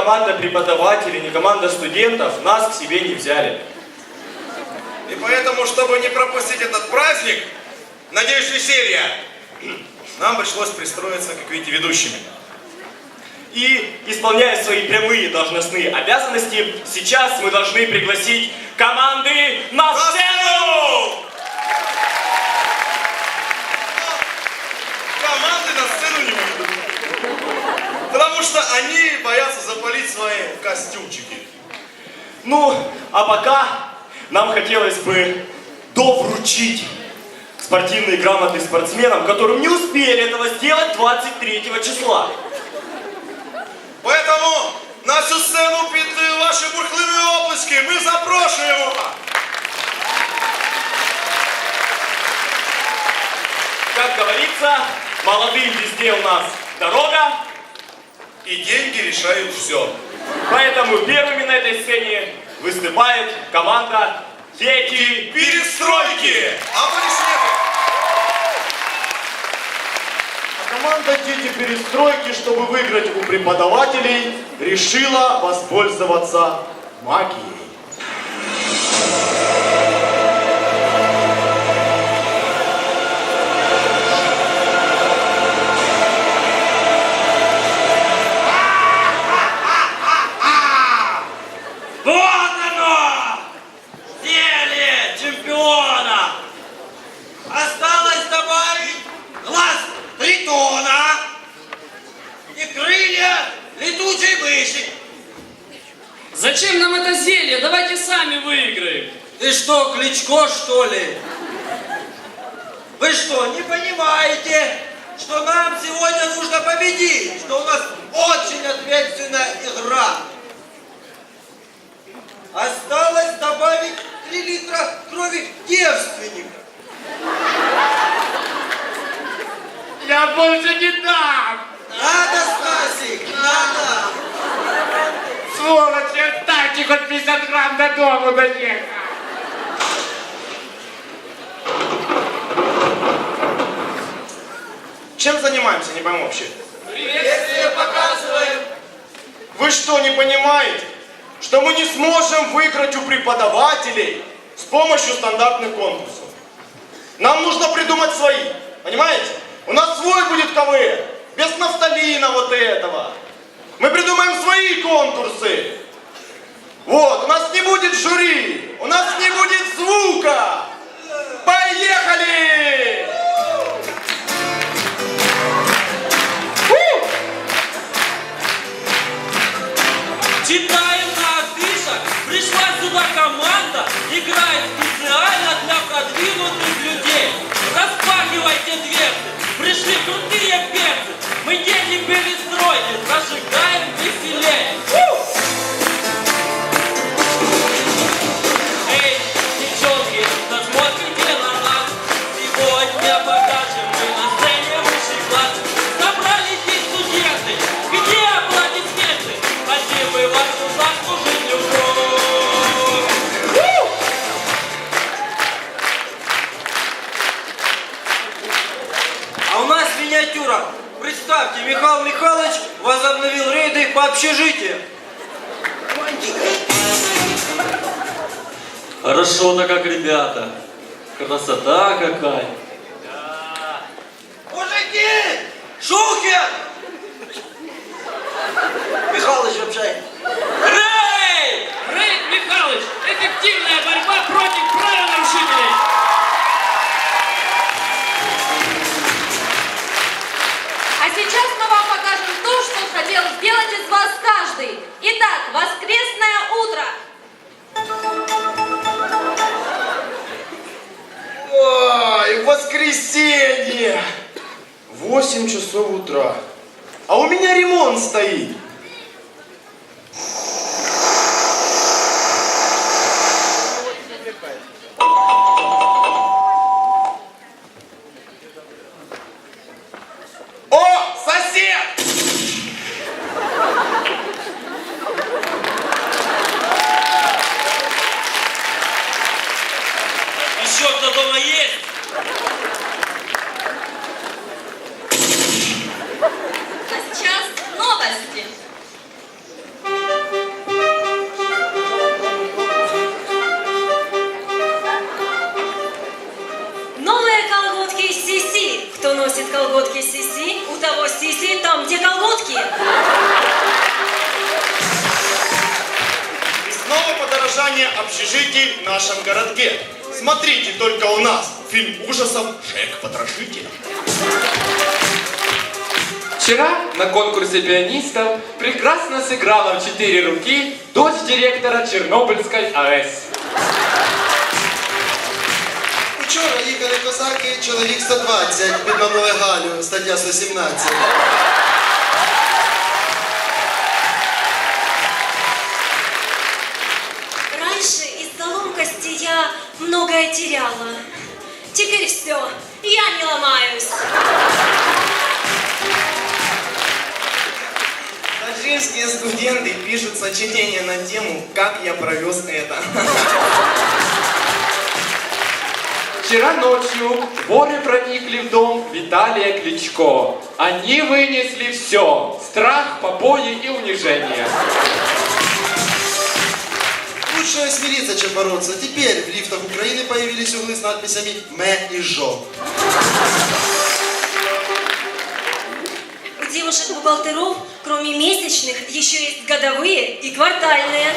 команда преподавателей, ни команда студентов нас к себе не взяли. И поэтому, чтобы не пропустить этот праздник, надеюсь, веселья, нам пришлось пристроиться, как видите, ведущими. И, исполняя свои прямые должностные обязанности, сейчас мы должны пригласить Команды на сцену не выйдут Потому что они боятся запалить свои костюмчики. Ну, а пока нам хотелось бы довручить спортивные грамоты спортсменам, которым не успели этого сделать 23 числа. Поэтому на цю сцену під е, ваші бурхливі оплески ми запрошуємо. Как говорится, молодым везде у нас дорога, и деньги решают все. поэтому первыми на этой сцене выступает команда Дети Перестройки! Аплодисменты! А Команда «Дети перестройки», чтобы выиграть у преподавателей, решила воспользоваться магией. Зелье? Давайте сами выиграем. Ты что, Кличко, что ли? Вы что, не понимаете, что нам сегодня нужно победить? Что у нас очень ответственная игра. Осталось добавить 3 литра крови девственника. Я больше не дам. 50 грамм до дома доехать. Чем занимаемся, не пойму вообще. Приветствие показываем. Вы что, не понимаете, что мы не сможем выиграть у преподавателей с помощью стандартных конкурсов? Нам нужно придумать свои, понимаете? У нас свой будет КВН, без нафталина вот этого. Мы придумаем свои конкурсы. Вот, у нас не будет жюри, у нас не будет звука. Поехали! Читаем на афишах, пришла сюда команда, играет специально для продвинутых людей. Распахивайте дверцы, пришли крутые перцы, мы дети перестройки, зажигаем веселее. Хорошо-то как, ребята. Красота какая. Мужики! Шухер! Михалыч вообще. Рей! Рейд Михайлович, эффективная борьба против правонарушителей. А сейчас мы вам покажем то, что хотел сделать из вас каждый. Итак, воскресное утро. Воскресенье! 8 часов утра. А у меня ремонт стоит. Вчера на конкурсе пианистов прекрасно сыграла в четыре руки дочь директора Чернобыльской АЭС. Вчора їхали козаки, чоловік 120, підманули Галю, стаття 117. Раньше из-за ломкости я многое теряла. Теперь все, я не ломаюсь. Таджикские студенты пишут сочинение на тему «Как я провез это». Вчера ночью воры проникли в дом Виталия Кличко. Они вынесли все. Страх, побои и унижение. Лучше смириться, чем бороться. Теперь в лифтах Украины появились углы с надписями «Ме» и «Жо» У девушек-бухгалтеров, кроме месячных, еще есть годовые и квартальные.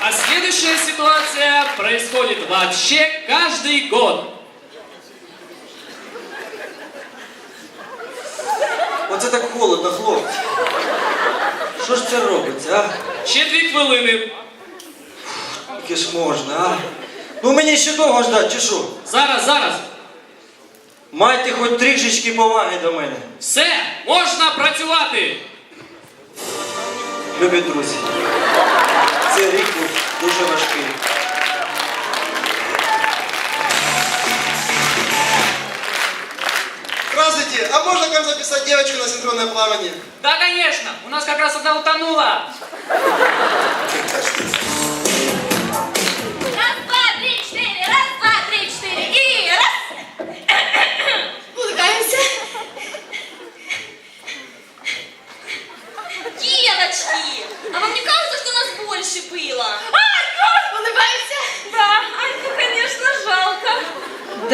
А следующая ситуация происходит вообще каждый год. Оце так холодно, хлопці. Що ж це робиться, а? Ще дві хвилини. Яке ж можна, а? Ну мені ще довго ждать, чи що? Зараз, зараз. Майте хоч трішечки поваги до мене. Все, можна працювати. Любі друзі. Цей рік був дуже важкий. Здравствуйте, а можно к вам записать девочку на синхронное плавание? Да, конечно. У нас как раз одна утонула.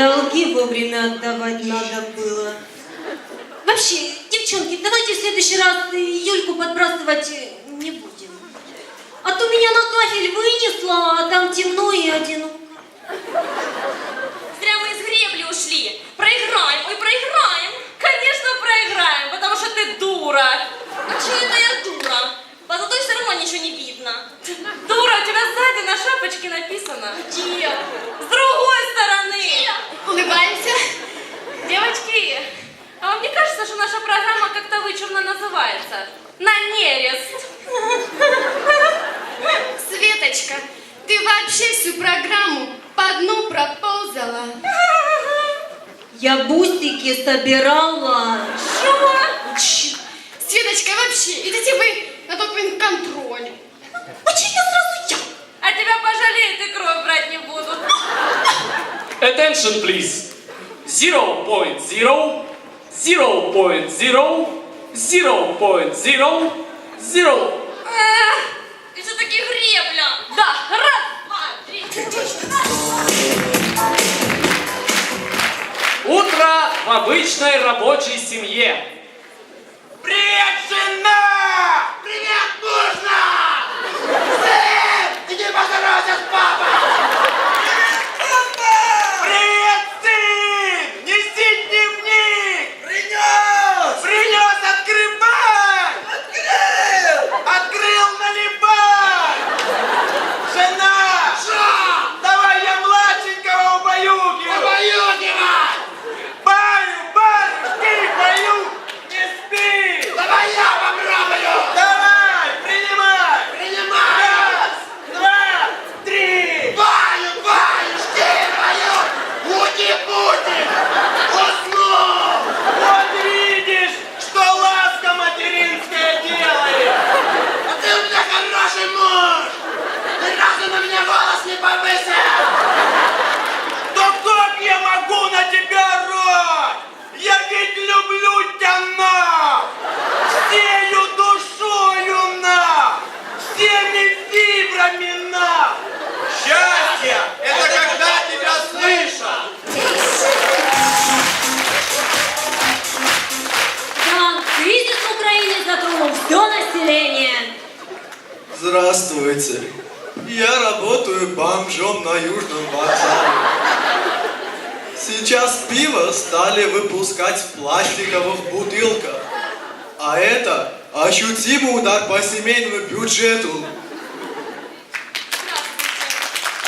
Долги вовремя отдавать надо было. Вообще, девчонки, давайте в следующий раз Юльку подбрасывать не будем. А то меня на кафель вынесло, а там темно и одиноко. Зря мы из гребли ушли. Проиграем, ой, проиграем. Конечно, проиграем, потому что ты дура. А что это я дура? По зато все равно ничего не видно. Дура, у тебя сзади на шапочке написано. Где? С другой стороны. Улыбаемся. Девочки, а вам не кажется, что наша программа как-то вычурно называется? На нерест. Светочка, ты вообще всю программу по дну проползала. Я бустики собирала. Чш. Светочка, вообще, идите вы на тот контроль. Почему сразу я? А тебя пожалеют и кровь брать не будут. Attention, please. Zero point zero, zero point zero, zero point zero, zero. В обычной рабочей семье. Привет, жена! Привет, нужно! Здравствуйте. Я работаю бомжом на Южном вокзале. Сейчас пиво стали выпускать в пластиковых бутылках. А это ощутимый удар по семейному бюджету.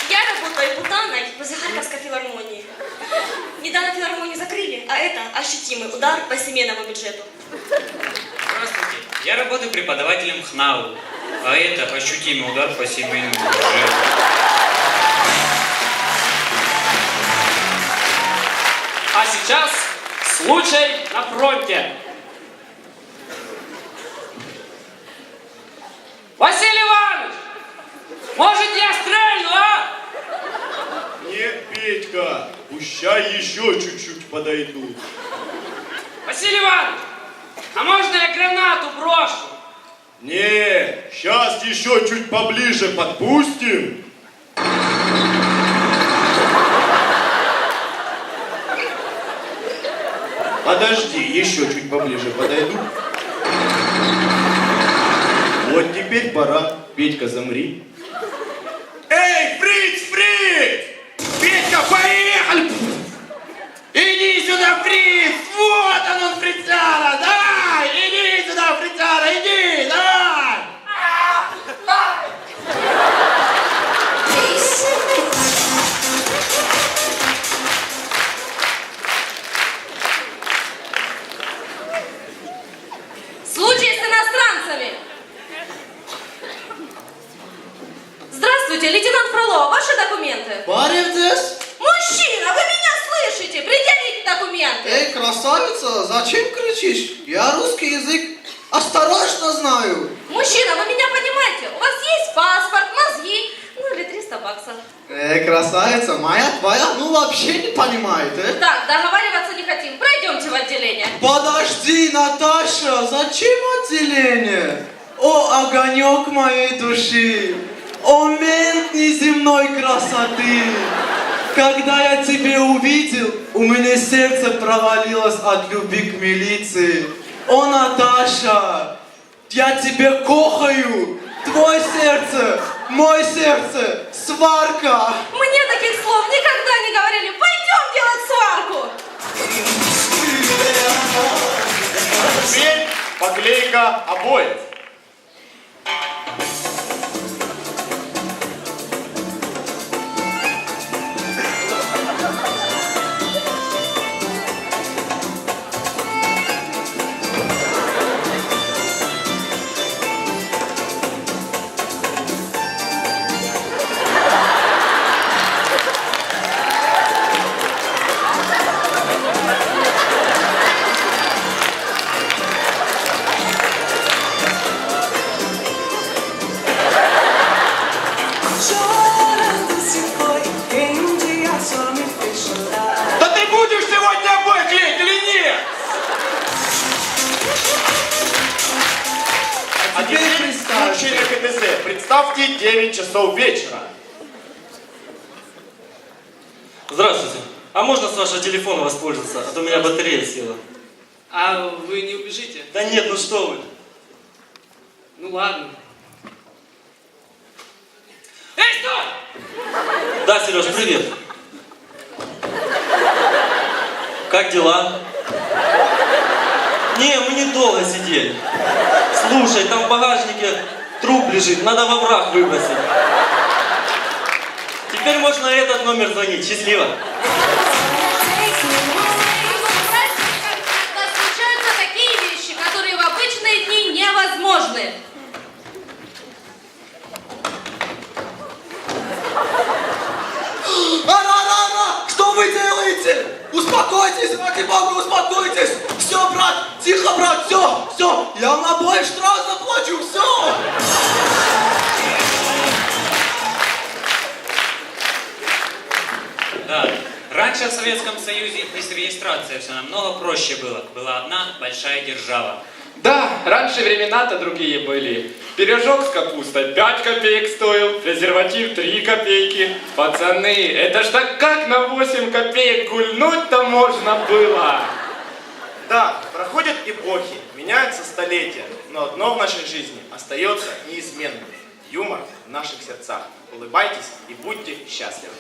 Я работаю бутаной возле Харьковской филармонии. Недавно филармонию закрыли, а это ощутимый удар по семейному бюджету. Здравствуйте, я работаю преподавателем ХНАУ, а это ощутимый удар по семейному бюджету. А сейчас случай на фронте. Василий Иванович, может я стрельну, а? Нет, Петька, пущай еще чуть-чуть подойдут. Василий Иванович, а можно я гранату брошу? Не, сейчас еще чуть поближе подпустим. Подожди, еще чуть поближе подойду. Вот теперь пора. Петька, замри. Эй, Фриц, Фриц! Петька, поехали! Иди сюда, Фриц! Вот он, он, Фрицара! Давай! Иди сюда, Фрицара, понимает, э? Так, договариваться не хотим. Пройдемте в отделение. Подожди, Наташа, зачем отделение? О, огонек моей души, о, мент неземной красоты. Когда я тебя увидел, у меня сердце провалилось от любви к милиции. О, Наташа, я тебя кохаю. Твой сердце, мой сердце, сварка. Мне таких слов никогда не говорили. Пойдем делать сварку. Теперь поклейка обоев. КТЗ. Представьте 9 часов вечера. Здравствуйте. А можно с вашего телефона воспользоваться? А то у меня батарея села. А вы не убежите? Да нет, ну что вы. Ну ладно. Эй, стой! Да, Сереж, привет. Как дела? Не, мы недолго сидели. Слушай, там в багажнике труп лежит, надо во враг выбросить. Теперь можно этот номер звонить. Счастливо. Когда случаются такие вещи, которые в обычные дни невозможны. Ара-ра-ра! Что вы делаете? Успокойтесь, ради бога, успокойтесь! Все, брат, тихо, брат, все, все, я вам обоих штраф заплачу, все! Да, раньше в Советском Союзе и с регистрацией все намного проще было. Была одна большая держава. Да, раньше времена-то другие были. Пирожок с капустой 5 копеек стоил, презерватив 3 копейки. Пацаны, это ж так как на 8 копеек гульнуть-то можно было? Да, проходят эпохи, меняются столетия, но одно в нашей жизни остается неизменным. юмор в наших сердцах. Улыбайтесь и будьте счастливы.